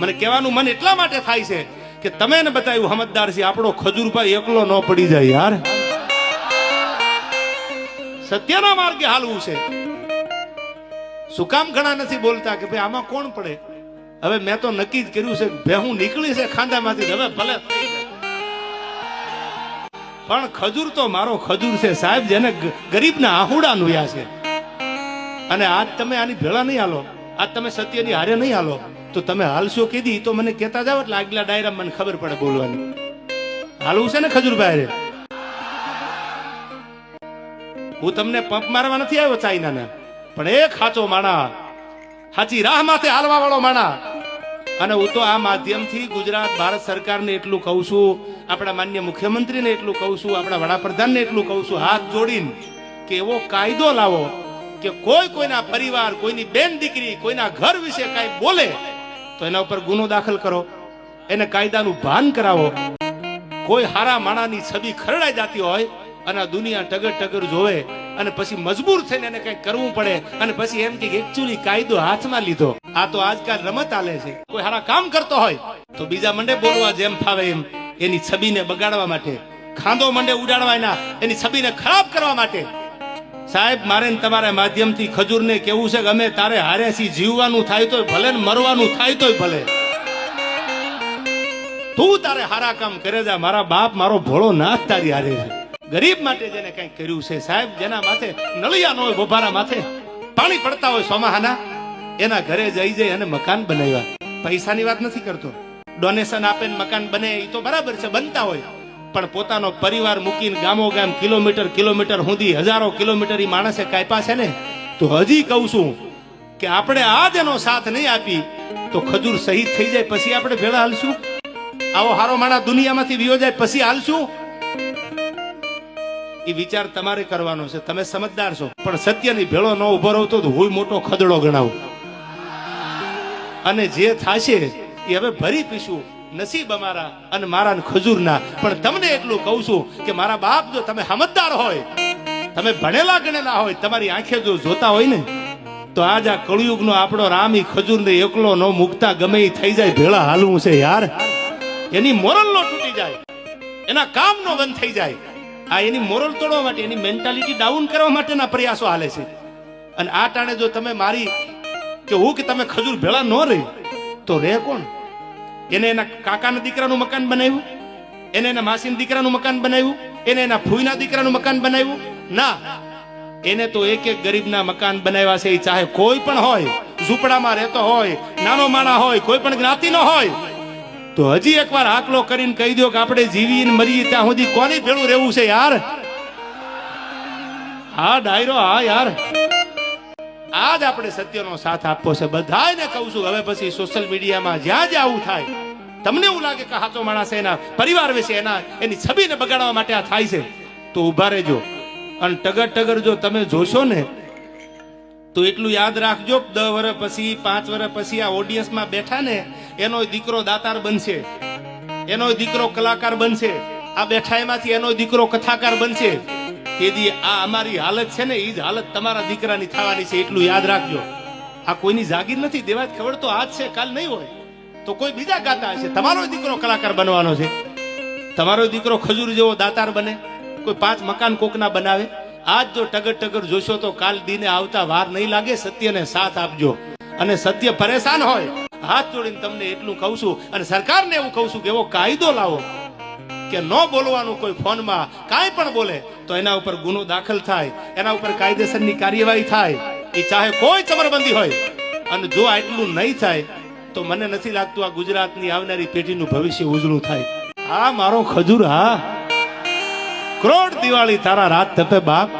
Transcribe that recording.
મને કહેવાનું મન એટલા માટે થાય છે કે તમે ને બતાવ્યું સમજદાર છે, આપણો ખજૂરભાઈ એકલો ન પડી જાય યાર. સત્યના માર્ગે હાલવું છે. શું કામ ઘણા નથી બોલતા કે ભાઈ આમાં કોણ પડે? હવે મેં તો નક્કી જ કર્યું છે કે હું નીકળી છે ખાંદામાંથી હવે ભલે પણ ખજૂર તો મારો ખજૂર છે સાહેબ, જેને ગરીબના આહુડા નુયા છે. અને આજ તમે આની ભેળા નહીં હાલો. આજ તમે સત્યની હારે નહીં હાલો. તો તમે હાલશો કીધી? તો મને કહેતા જાવ એટલે આગલા ડાયરા મને ખબર પડે બોલવાની. હાલવું છે ને ખજૂરભાઈ? હું તમને પંપ મારવા નથી આવ્યો ચાઇનાને. પણ એક ખાચો માણા સાચી રાહ માથે હાલવા વાળો માણા. અને હું તો આ માધ્યમથી ગુજરાત, ભારત સરકારને એટલું કહું છું, આપણા માન્ય મુખ્યમંત્રીને એટલું કહું છું, આપણા વડાપ્રધાનને એટલું કહું છું, હાથ જોડીને કે એવો કાયદો લાવો કે કોઈ કોઈના પરિવાર, કોઈની બેન દીકરી, કોઈના ઘર વિશે કાંઈ બોલે તો એના ઉપર ગુનો દાખલ કરો. એને કાયદાનું ભાન કરાવો. કોઈ હારા માણાની છબી ખરડાઈ જતી હોય અને દુનિયા ટગર ટગર જોવે અને પછી મજબૂર થઈને એને કંઈક કરવું પડે અને પછી એમ કે એકચ્યુઅલી કાયદો હાથમાં લીધો. આ તો આજકાલ રમત આલે છે. કોઈ હારા કામ કરતો હોય તો બીજા મંડે બોલવા જેમ ફાવે એમ એની છબીને બગાડવા માટે ખાંદો મંડે ઉડાડવા એના એની છબીને ખરાબ કરવા માટે સાહેબ, મારે તમારા માધ્યમથી ખજૂરને કેવું છે કે અમે તારે હારે છીએ જીવવાનું થાય તોય ભલે ને મરવાનું થાય તોય ભલે. તું તારે હારા કામ કરે જા મારા બાપ, મારો ભોળો નાથ તારી હારે છે. ગરીબ માટે જેને કંઈક કર્યું છે, સાહેબ, જેના માથે નળિયા ન હોય બોભારા માથે પાણી પડતા હોય સોમાહાના, એના ઘરે જઈ જઈ અને મકાન બનાવ્યા. પૈસાની વાત નથી કરતો. ડોનેશન આપે મકાન બને એ તો બરાબર છે, બનતા હોય. પણ પોતાનો પરિવાર મૂકીને ગામો ગામ કિલોમીટર કિલોમીટર સુધી હજારો કિલોમીટર ઈ માણસે કાપ્યા છે ને? તો હજી કહું છું કે આપણે આ જ એનો સાથ નહીં આપી, તો ખજૂર શહીદ થઈ જાય પછી આપણે ભેળા હાલશું? આવો હારો માણા દુનિયામાંથી વિયો જાય પછી હાલશું? એ વિચાર તમારે કરવાનો છે, તમે સમજદાર છો. પણ સત્યની ભેળો ન ઊભો રહો તો હું મોટો ખદડો ગણાવું. અને જે થાશે એ હવે ભરી પીશું. નસીબ અમારા અને મારા ખજૂરના. પણ તમને એટલું કહું છું કે મારા બાપ જો તમે સમજદાર હોય, તમે ભણેલા ગણેલા હોય, તમારી આંખે જો જોતા હોય ને, તો આજ આ કળિયુગનો આપણો રામ ખજૂરને એકલો ન મૂકતા ગમે એ થઈ જાય. ભેળા હાલવું છે યાર. એની મોરલ નો તૂટી જાય. એના કામ નો બંધ થઈ જાય. આ એની મોરલ તોડવા માટે, એની મેન્ટાલિટી ડાઉન કરવા માટેના પ્રયાસો હાલે છે. અને આ ટાણે જો તમે મારી કે હું કે તમે ખજૂર ભેળા ન રહી, તો રે કોણ? એને એના કાકાના દીકરાનું મકાન બનાવ્યું. એને એના માસીના દીકરાનું મકાન બનાવ્યું. એને એના ફૂઈના દીકરાનું મકાન બનાવ્યું. ના, એને તો એક એક ગરીબના મકાન બનાવ્યા છે ચાહે કોઈ પણ હોય, ઝૂંપડામાં રહેતો હોય, નાનો માણા હોય, કોઈ પણ જ્ઞાતિનો હોય, તો હજી એકવાર આકલો કરીને કહી દો કે આપણે જીવીને મરીએ ત્યાં સુધી કોની ભેળું રહેવું છે યાર? હા, ડાયરો, હા, યાર. આજ આપણે સત્યનો સાથ આપવો છે. બધાને કહું છું, હવે પછી સોશિયલ મીડિયામાં જ્યાં જ્યાં આવું થાય, તમને એવું લાગે કે સાચો માણસ એના પરિવાર વિશે એના, એની છબીને બગાડવા માટે આ થાય છે, તો ઊભા રહેજો. અને ટગર ટગર જો તમે જોશો ને, તો એટલું યાદ રાખજો, દસ વર્ષ પછી, પાંચ વર્ષ પછી આ ઓડિયન્સમાં બેઠા ને એનો દીકરો દાતાર બનશે એનો દીકરો કલાકાર બનશે, આ બેઠા એમાંથી એનો દીકરો કથાકાર બનશે. તેથી આ અમારી હાલત છે ને એ જ હાલત તમારા દીકરાની થવાની છે, એટલું યાદ રાખજો. આ કોઈની જાગીર નથી દેવા જ ખબર તો આજ છે, કાલ નહીં હોય. તો કોઈ બીજા ગાતા હશે. તમારો દીકરો કલાકાર બનવાનો છે. તમારો દીકરો ખજૂર જેવો દાતાર બને. કોઈ પાંચ મકાન કોકના બનાવે. આજ જો ટગર ટગર જોશો તો કાલ દીને આવતા વાર નહીં લાગે, સત્યને સાથ આપજો. અને સત્ય પરેશાન હોય, હાથ જોડીને તમને એટલું કહું છું, અને સરકારને એવું કહું છું કે એવો કાયદો લાવો. કે ન બોલવાનું કોઈ ફોનમાં, કાંઈ પણ બોલે, તો એના ઉપર ગુનો દાખલ થાય, એના ઉપર કાયદેસરની કાર્યવાહી થાય. એ ચાહે કોઈ ચમરબંધી હોય. અને જો આટલું નહીં થાય, તો મને નથી લાગતું આ ગુજરાતની આવનારી પેઢીનું ભવિષ્ય ઉજળું થાય. આ મારો ખજૂર, હા. કરોડ દિવાળી તારા રાત તપે બાપ.